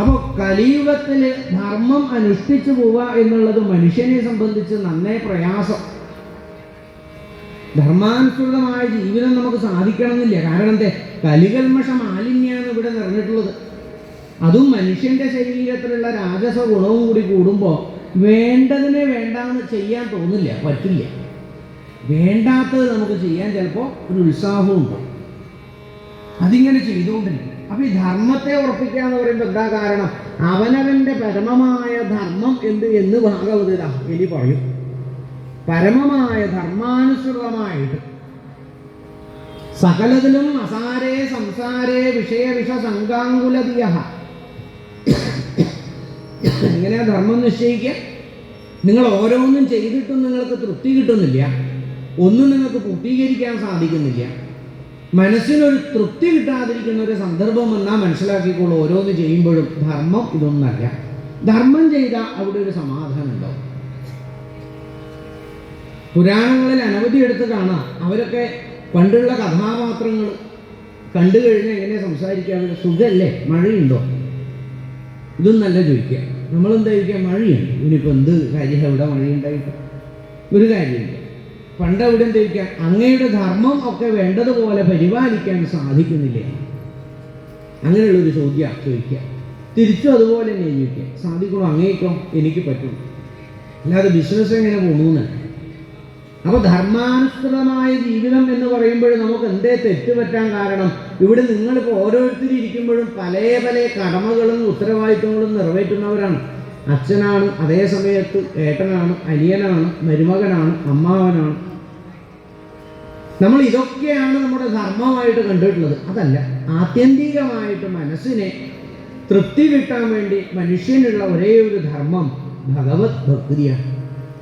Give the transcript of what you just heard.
അപ്പോൾ കലിയുഗത്തിൽ ധർമ്മം അനുഷ്ഠിച്ചു പോവുക എന്നുള്ളത് മനുഷ്യനെ സംബന്ധിച്ച് നന്നേ പ്രയാസം. ധർമാനുസൃതമായ ജീവിതം നമുക്ക് സാധിക്കണമെന്നില്ല. കാരണം എന്തേ? കലികൽമഷ മാലിന്യാണ് ഇവിടെ നിറഞ്ഞിട്ടുള്ളത്. അതും മനുഷ്യന്റെ ശരീരത്തിലുള്ള രാജസ ഗുണവും കൂടി കൂടുമ്പോൾ വേണ്ടതിനെ വേണ്ടാന്ന് ചെയ്യാൻ തോന്നില്ല പറ്റില്ല. വേണ്ടാത്തത് നമുക്ക് ചെയ്യാൻ ചിലപ്പോൾ ഒരു ഉത്സാഹവും ഉണ്ടാവും. അതിങ്ങനെ ചെയ്തുകൊണ്ടിരിക്കും അപ്പൊ ഈ ധർമ്മത്തെ ഉറപ്പിക്കുക എന്ന് പറയുമ്പോൾ എന്താ കാരണം? അവനവന്റെ പരമമായ ധർമ്മം എന്ത് എന്ന് ഭാഗവത ഇനി പറയും. പരമമായ ധർമാനുസൃതമായിട്ട്. സകലതിലും അസാരേ സംസാരേ വിഷയവിഷ സംഘാങ്കുലതിയ എങ്ങനെയാ ധർമ്മം നിശ്ചയിക്കുക. നിങ്ങൾ ഓരോന്നും ചെയ്തിട്ടും നിങ്ങൾക്ക് തൃപ്തി കിട്ടുന്നില്ല. ഒന്നും നിങ്ങൾക്ക് പൂർത്തീകരിക്കാൻ സാധിക്കുന്നില്ല. മനസ്സിനൊരു തൃപ്തി കിട്ടാതിരിക്കുന്ന ഒരു സന്ദർഭം എന്നാൽ മനസ്സിലാക്കിക്കോളൂ. ഓരോന്ന് ചെയ്യുമ്പോഴും ധർമ്മം ഇതൊന്നല്ല. ധർമ്മം ചെയ്താൽ അവിടെ ഒരു സമാധാനം ഉണ്ടാവും. പുരാണങ്ങളിൽ അനവധി എടുത്ത് കാണാം. അവരൊക്കെ പണ്ടുള്ള കഥാപാത്രങ്ങൾ കണ്ടു കഴിഞ്ഞാൽ എങ്ങനെ സംസാരിക്കുക അവരുടെ സുഖമല്ലേ മഴയുണ്ടോ? ഇതൊന്നല്ല ചോദിക്കുക. നമ്മളെന്താ ചോദിക്കുക? മഴയുണ്ട്. ഇനിയിപ്പോൾ എന്ത് കാര്യം? എവിടെ മഴയുണ്ടായിട്ട്? ഒരു കാര്യമില്ല. പണ്ട് അവിടെ എന്താ അങ്ങയുടെ ധർമ്മം ഒക്കെ വേണ്ടതുപോലെ പരിപാലിക്കാൻ സാധിക്കുന്നില്ല. അങ്ങനെയുള്ളൊരു ചോദ്യം ചോദിക്കുക തിരിച്ചും അതുപോലെ തന്നെ ചോദിക്കുക സാധിക്കണോ അങ്ങേക്കോ എനിക്ക് പറ്റും. അല്ലാതെ ബിസിനസ് എങ്ങനെ പോകുന്നു? അപ്പൊ ധർമാനുസൃതമായ ജീവിതം എന്ന് പറയുമ്പോൾ നമുക്ക് എന്തേ തെറ്റുപറ്റാൻ കാരണം? ഇവിടെ നിങ്ങളിപ്പോൾ ഓരോരുത്തരും ഇരിക്കുമ്പോഴും പല പല കടമകളും ഉത്തരവാദിത്വങ്ങളും നിറവേറ്റുന്നവരാണ്. അച്ഛനാണ് അതേ സമയത്ത് ഏട്ടനാണ് അനിയനാണ് മരുമകനാണ് അമ്മാവനാണ്. നമ്മൾ ഇതൊക്കെയാണ് നമ്മുടെ ധർമ്മമായിട്ട് കണ്ടിട്ടുള്ളത്. അതല്ല ആത്യന്തികമായിട്ട് മനസ്സിനെ തൃപ്തി കിട്ടാൻ വേണ്ടി മനുഷ്യനുള്ള ഒരേ ഒരു ധർമ്മം ഭഗവത് ഭക്തിയാണ്.